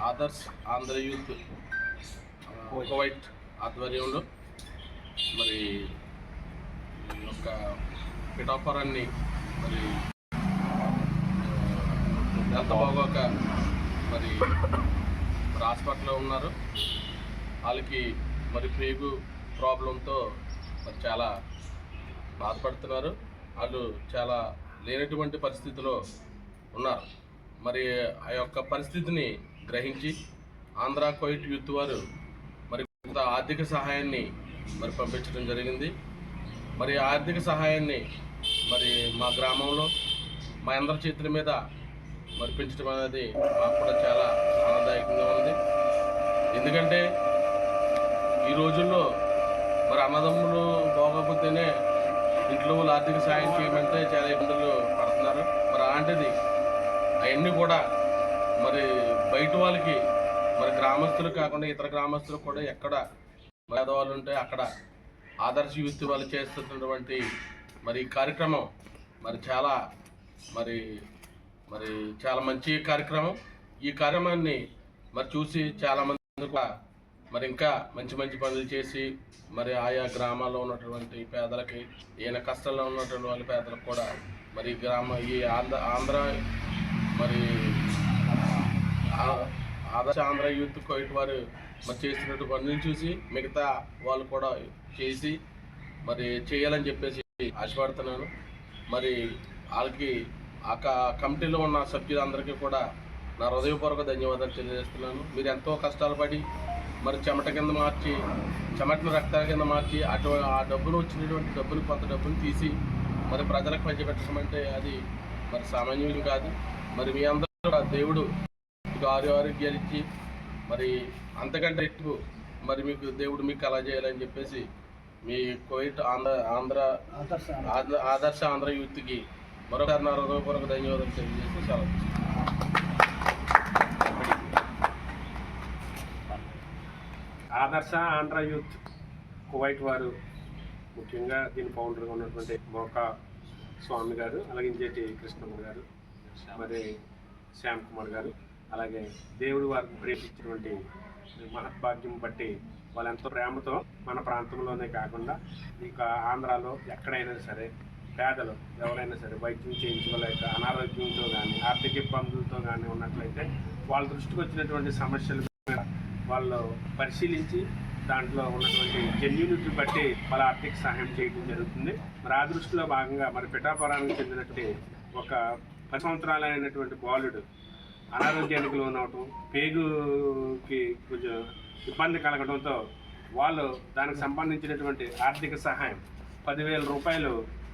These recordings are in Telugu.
ఆదర్శ్ ఆంధ్ర యూత్ కోవైట్ ఆధ్వర్యంలో మరి ఈ యొక్క పిఠాపురాన్ని మరి ఎంత బాగోక మరి మరి హాస్పిటల్లో ఉన్నారు. వాళ్ళకి మరి ప్రేగు ప్రాబ్లంతో మరి చాలా బాధపడుతున్నారు. వాళ్ళు చాలా లేనటువంటి పరిస్థితిలో ఉన్నారు. మరి ఆ యొక్క పరిస్థితిని గ్రహించి ఆంధ్ర కోయిట్ యూత్ వారు మరి కొంత ఆర్థిక సహాయాన్ని మరి పంపించడం జరిగింది. మరి ఆర్థిక సహాయాన్ని మరి మా గ్రామంలో మా అందరి చేతుల మీద మరిపించడం అనేది మాకు కూడా చాలా ఆనందదాయకంగా ఉంది. ఎందుకంటే ఈ రోజుల్లో మరి అన్నదమ్ములు బాగోకపోతేనే ఇంట్లో వాళ్ళు ఆర్థిక సాయం చేయమంటే చాలా ఇబ్బందులు పడుతున్నారు. మరి అలాంటిది అవన్నీ కూడా మరి బయట వాళ్ళకి మరి గ్రామస్తులు కాకుండా ఇతర గ్రామస్తులు కూడా ఎక్కడ పేదవాళ్ళు ఉంటే అక్కడ ఆదర్శ యూత్ వాళ్ళు చేస్తున్నటువంటి మరి కార్యక్రమం మరి చాలా మరి మరి చాలా మంచి కార్యక్రమం. ఈ కార్యక్రమాన్ని మరి చూసి చాలామంది కూడా మరి ఇంకా మంచి మంచి పనులు చేసి మరి ఆయా గ్రామాల్లో ఉన్నటువంటి పేదలకి ఈయన కష్టాల్లో ఉన్నటువంటి వాళ్ళ పేదలకు కూడా మరి గ్రామ ఈ ఆంధ్ర ఆంధ్ర మరి ఆ- ఆదర్శ ఆంధ్ర యూత్ కోయిట్ వారు మరి చేస్తున్నట్టు పనులు చూసి మిగతా వాళ్ళు కూడా చేసి మరి చేయాలని చెప్పేసి ఆశపడుతున్నాను. మరి వాళ్ళకి ఆ కమిటీలో ఉన్న సభ్యులందరికీ కూడా నా హృదయపూర్వక ధన్యవాదాలు తెలియజేస్తున్నాను. మీరు ఎంతో కష్టాలు పడి మరి చెమట కింద మార్చి చెమటను రక్తాల కింద మార్చి అటు ఆ డబ్బును వచ్చినటువంటి డబ్బుని కొంత డబ్బుని తీసి మరి ప్రజలకు పంచిపెట్టడం అది మరి సామాన్యులు కాదు. మరి మీ అందరూ కూడా దేవుడు మీకు ఆరు ఆరోగ్యాలు ఇచ్చి మరి అంతకంటే ఎక్కువ మరి మీకు దేవుడు మీకు అలా చేయాలని చెప్పేసి మీ ఆంధ్ర ఆంధ్ర. ఆంధ్ర- ఆదర్శ ఆంధ్ర యూత్కి మరొకసారి నా హృదయపూర్వక ధన్యవాదాలు తెలియజేసి సెలవు. ఆదర్శ ఆంధ్ర యూత్ కువైట్ వారు ముఖ్యంగా దీని ఫౌండర్గా ఉన్నటువంటి మోకా స్వామి గారు అలాగే ఇంజేటి కృష్ణమ్మ గారు మరి శ్యామ్ కుమార్ గారు అలాగే దేవుడు వారికి ప్రేమించినటువంటి మహద్భాగ్యం బట్టి వాళ్ళు ఎంతో ప్రేమతో మన ప్రాంతంలోనే కాకుండా ఇంకా ఆంధ్రాలో ఎక్కడైనా సరే పేదలు ఎవరైనా సరే వైద్యం చేయించుకోలేక అనారోగ్యంతో కానీ ఆర్థిక ఇబ్బందులతో కానీ ఉన్నట్లయితే వాళ్ళ దృష్టికి వచ్చినటువంటి సమస్యలు వాళ్ళు పరిశీలించి దాంట్లో ఉన్నటువంటి జెన్యునిటీ బట్టి వాళ్ళ ఆర్థిక సహాయం చేయడం జరుగుతుంది. మరి ఆ దృష్టిలో భాగంగా మరి పిఠాపురానికి చెందినటువంటి ఒక పది సంవత్సరాలైనటువంటి బాలుడు అనారోగ్యానికి లోనవటం పేగుకి కొంచెం ఇబ్బంది కలగడంతో వాళ్ళు దానికి సంబంధించినటువంటి ఆర్థిక సహాయం పదివేల రూపాయలు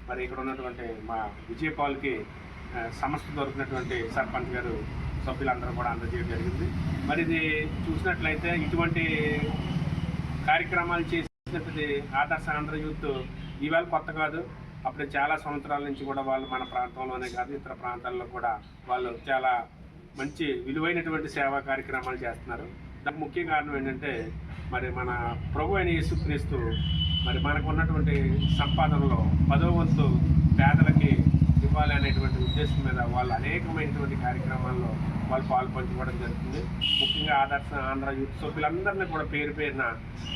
మరి ఇక్కడ ఉన్నటువంటి మా విజయపాల్కి ఆ, సంస్థ దొరికినటువంటి సర్పంచ్ గారు సభ్యులందరూ కూడా అందజేయడం జరిగింది. మరి ఇది చూసినట్లయితే ఇటువంటి కార్యక్రమాలు చేసినటువంటి ఆదర్శ ఆంధ్ర యూత్ ఈవేళ కొత్త కాదు. అప్పుడు చాలా సంవత్సరాల నుంచి కూడా వాళ్ళు మన ప్రాంతంలోనే కాదు ఇతర ప్రాంతాల్లో కూడా వాళ్ళు చాలా మంచి విలువైనటువంటి సేవా కార్యక్రమాలు చేస్తున్నారు. దానికి ముఖ్య కారణం ఏంటంటే మరి మన ప్రభు అయిన యేసుక్రీస్తు మరి మనకు ఉన్నటువంటి సంపాదనలో పదో వంతు పేదలకి ఇవ్వాలి అనేటువంటి ఉద్దేశం మీద వాళ్ళు అనేకమైనటువంటి కార్యక్రమాల్లో వాళ్ళు పాల్పంచుకోవడం జరుగుతుంది. ముఖ్యంగా ఆదర్శ ఆంధ్ర యూత్ సభ్యులందరినీ కూడా పేరు పేరున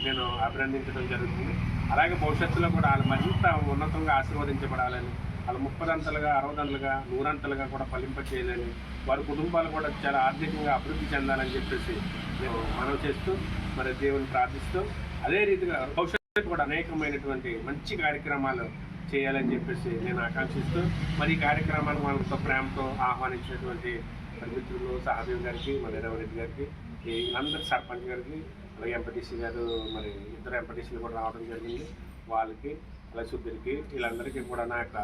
నేను అభినందించడం జరుగుతుంది. అలాగే భవిష్యత్తులో కూడా వాళ్ళు మరింత ఉన్నతంగా ఆశీర్వదించబడాలని వాళ్ళు ముప్పదంతలుగా అరవదంతలుగా నూరంతలుగా కూడా ఫలింపచేయాలని వారి కుటుంబాలు కూడా చాలా ఆర్థికంగా అభివృద్ధి చెందాలని చెప్పేసి మేము మనవి చేస్తూ మరి దేవుని ప్రార్థిస్తూ అదే రీతిగా భవిష్యత్తు కూడా అనేకమైనటువంటి మంచి కార్యక్రమాలు చేయాలని చెప్పేసి నేను ఆకాంక్షిస్తూ మరి ఈ కార్యక్రమాన్ని మనతో ప్రేమతో ఆహ్వానించినటువంటి మరి మిత్రులు సహదేవ్ గారికి మరి రెడ్డి గారికి ఈ అందరి సర్పంచ్ గారికి అలాగే ఎంపటీసీ గారు మరి ఇద్దరు ఎంపటీసీలు కూడా రావడం జరిగింది. వాళ్ళకి అలాగే సుబ్బిరికి వీళ్ళందరికీ కూడా నా యొక్క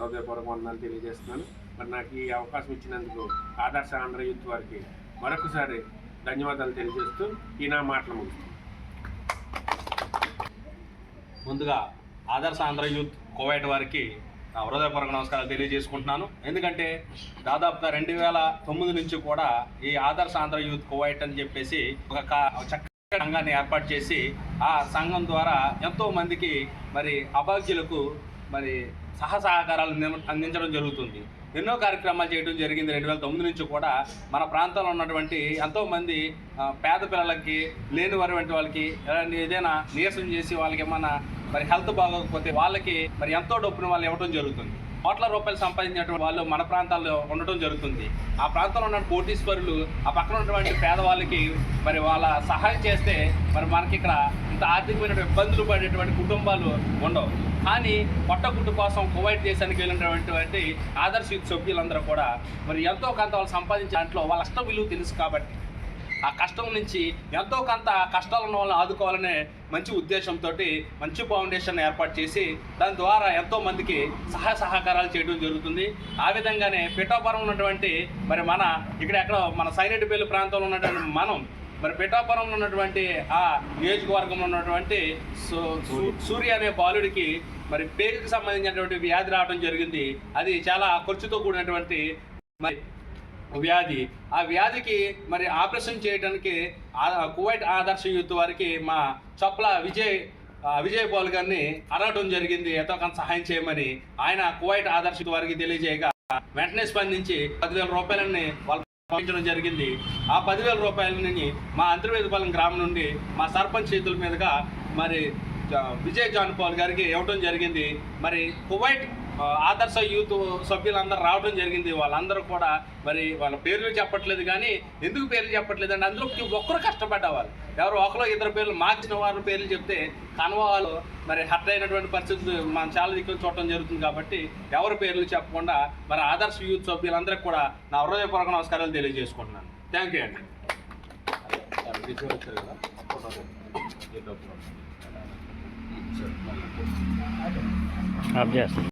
హృదయపూర్వక వందనాలు తెలియజేస్తున్నాను. మరి నాకు ఈ అవకాశం ఇచ్చినందుకు ఆదర్శ ఆంధ్ర యూత్ వారికి మరొకసారి ధన్యవాదాలు తెలియజేస్తూ ఈ నా మాటలు ముగిస్తున్నాను. ముందుగా ఆదర్శ ఆంధ్ర యూత్ కోవైట్ వారికి నా హృదయపూర్వక నమస్కారాలు తెలియజేసుకుంటున్నాను. ఎందుకంటే దాదాపుగా రెండు వేల తొమ్మిది నుంచి కూడా ఈ ఆదర్శ ఆంధ్ర యూత్ కోవైట్ అని చెప్పేసి ఒక చక్కటి సంఘాన్ని ఏర్పాటు చేసి ఆ సంఘం ద్వారా ఎంతో మందికి మరి అభాగ్యులకు మరి సహసహకారాలు అందించడం జరుగుతుంది. ఎన్నో కార్యక్రమాలు చేయడం జరిగింది. రెండు వేల తొమ్మిది నుంచి కూడా మన ప్రాంతంలో ఉన్నటువంటి ఎంతోమంది పేద పిల్లలకి లేని వారి వాళ్ళకి ఎలాంటి ఏదైనా నీరసం చేసి వాళ్ళకి ఏమైనా మరి హెల్త్ బాగోకపోతే వాళ్ళకి మరి ఎంతో డబ్బును వాళ్ళు ఇవ్వడం జరుగుతుంది. కోట్ల రూపాయలు సంపాదించినటువంటి వాళ్ళు మన ప్రాంతాల్లో ఉండటం జరుగుతుంది. ఆ ప్రాంతంలో ఉన్న కోటీశ్వరులు ఆ పక్కన ఉన్నటువంటి పేదవాళ్ళకి మరి వాళ్ళ సహాయం చేస్తే మరి మనకి ఇక్కడ ఇంత ఆర్థికమైన ఇబ్బందులు పడేటువంటి కుటుంబాలు ఉండవు. కానీ పొట్టగుడ్డు కోసం కువైట్ దేశానికి వెళ్ళినటువంటి ఆదర్శ సభ్యులందరూ కూడా మరి ఎంతో కొంత వాళ్ళు సంపాదించే దాంట్లో వాళ్ళ కష్టం విలువ తెలుసు కాబట్టి ఆ కష్టం నుంచి ఎంతో కొంత కష్టాలు ఉన్న వాళ్ళని ఆదుకోవాలనే మంచి ఉద్దేశంతో మంచి ఫౌండేషన్ ఏర్పాటు చేసి దాని ద్వారా ఎంతో మందికి సహాయ సహకారాలు చేయడం జరుగుతుంది. ఆ విధంగానే పిఠాపురం ఉన్నటువంటి మరి మన ఇక్కడ ఎక్కడ మన సైరెడ్డిపల్లి ప్రాంతంలో ఉన్నటువంటి మనం మరి పిఠాపురంలో ఉన్నటువంటి ఆ నియోజకవర్గంలో ఉన్నటువంటి సూర్య. అనే బాలుడికి మరి పేగుకి సంబంధించినటువంటి వ్యాధి రావడం జరిగింది. అది చాలా ఖర్చుతో కూడినటువంటి మరి వ్యాధి. ఆ వ్యాధికి మరి ఆపరేషన్ చేయడానికి కువైట్ ఆదర్శ యూత్ వారికి మా చొప్పల విజయ్ విజయ్ పాల్ గారిని అడగడం జరిగింది. ఎంతో కొంత సహాయం చేయమని ఆయన కువైట్ ఆదర్శ యూత్ వారికి తెలియజేయగా వెంటనే స్పందించి పదివేల రూపాయలని వాళ్ళు పంపించడం జరిగింది. ఆ పదివేల రూపాయలని మా అంతర్వేదపాలెం గ్రామం నుండి మా సర్పంచ్ చేతుల మీదుగా మరి జా- విజయ్ జాన్ పాల్ గారికి ఇవ్వడం జరిగింది. మరి కువైట్ ఆదర్శ యూత్ సభ్యులందరూ రావడం జరిగింది. వాళ్ళందరూ కూడా మరి వాళ్ళ పేర్లు చెప్పట్లేదు కానీ ఎందుకు పేర్లు చెప్పట్లేదు అంటే అందులో ప్రతి ఒక్కరు కష్టపడ్డవాళ్ళు ఎవరు ఒకరు ఇద్దరు పేర్లు మార్చిన వారి పేర్లు చెప్తే కనువ వాళ్ళు మరి హర్ట్ అయినటువంటి పరిస్థితులు మనం చాలా దిక్కులు చూడటం జరుగుతుంది కాబట్టి ఎవరి పేర్లు చెప్పకుండా మరి ఆదర్శ యూత్ సభ్యులందరికీ కూడా నా హృదయపూర్వక నమస్కారాలు తెలియజేసుకుంటున్నాను. థ్యాంక్ యూ అండి. వచ్చారు చేస్తాను.